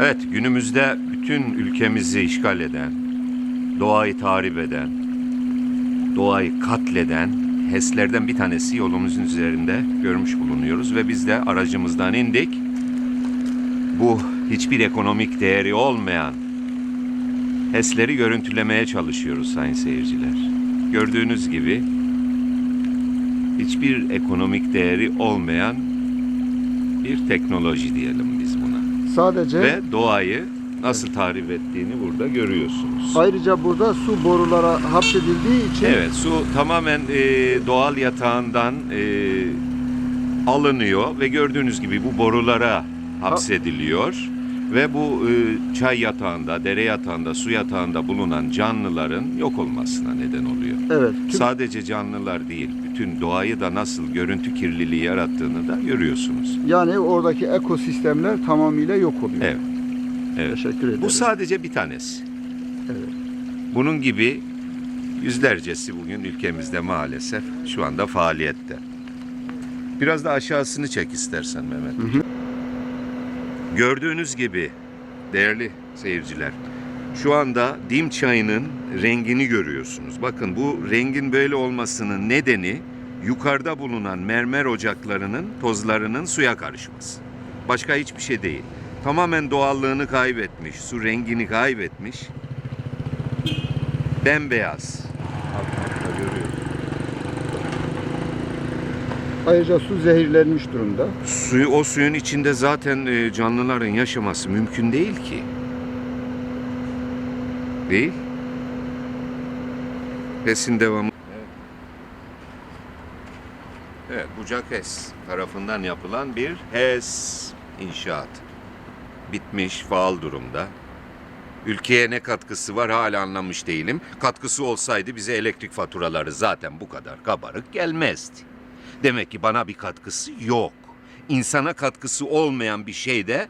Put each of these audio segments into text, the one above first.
Evet, günümüzde bütün ülkemizi işgal eden, doğayı tahrip eden, doğayı katleden HES'lerden bir tanesi yolumuzun üzerinde görmüş bulunuyoruz ve biz de aracımızdan indik. Bu hiçbir ekonomik değeri olmayan HES'leri görüntülemeye çalışıyoruz sayın seyirciler. Gördüğünüz gibi hiçbir ekonomik değeri olmayan bir teknoloji diyelim biz. Sadece Ve doğayı nasıl tahrip ettiğini burada görüyorsunuz. ayrıca burada su borulara hapsedildiği için Evet, su tamamen e, doğal yatağından e, alınıyor ve gördüğünüz gibi bu borulara hapsediliyor. Ve bu e, çay yatağında, dere yatağında, su yatağında bulunan canlıların yok olmasına neden oluyor. evet tüm- Sadece canlılar değil, bütün doğayı da nasıl görüntü kirliliği yarattığını da görüyorsunuz. yani oradaki ekosistemler tamamıyla yok oluyor. Evet. Evet. Teşekkür ederim. Bu sadece bir tanesi. Evet. Bunun gibi yüzlercesi bugün ülkemizde maalesef şu anda faaliyette. Biraz da aşağısını çek istersen Mehmet. Gördüğünüz gibi değerli seyirciler şu anda dim çayının rengini görüyorsunuz. Bakın bu rengin böyle olmasının nedeni yukarıda bulunan mermer ocaklarının tozlarının suya karışması. Başka hiçbir şey değil. Tamamen doğallığını kaybetmiş, su rengini kaybetmiş. Bembeyaz. Ayrıca su zehirlenmiş durumda. Suyu, o suyun içinde zaten e, canlıların yaşaması mümkün değil ki. Değil. Besin devamı. Evet. Evet, Bucak HES tarafından yapılan bir HES inşaat. Bitmiş, faal durumda. Ülkeye ne katkısı var hala anlamış değilim. Katkısı olsaydı bize elektrik faturaları zaten bu kadar kabarık gelmezdi. Demek ki bana bir katkısı yok. İnsana katkısı olmayan bir şey de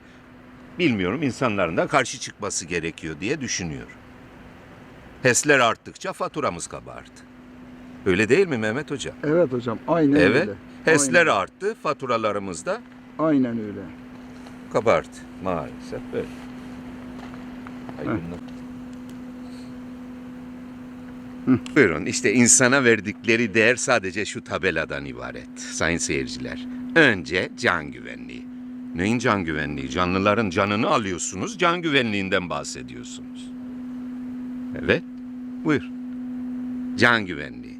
bilmiyorum insanların da karşı çıkması gerekiyor diye düşünüyorum. HES'ler arttıkça faturamız kabardı. Öyle değil mi Mehmet Hoca? Evet hocam aynen evet. öyle. HES'ler Aynen, arttı, faturalarımız da aynen öyle. kabardı. Maalesef böyle. Buyurun işte insana verdikleri değer sadece şu tabeladan ibaret sayın seyirciler. Önce can güvenliği. Neyin can güvenliği? Canlıların canını alıyorsunuz, can güvenliğinden bahsediyorsunuz. Evet, buyur. Can güvenliği.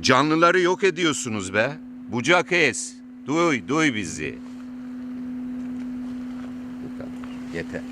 Canlıları yok ediyorsunuz be. Bucak es. Duy, duy bizi. Bu kadar. Yeter.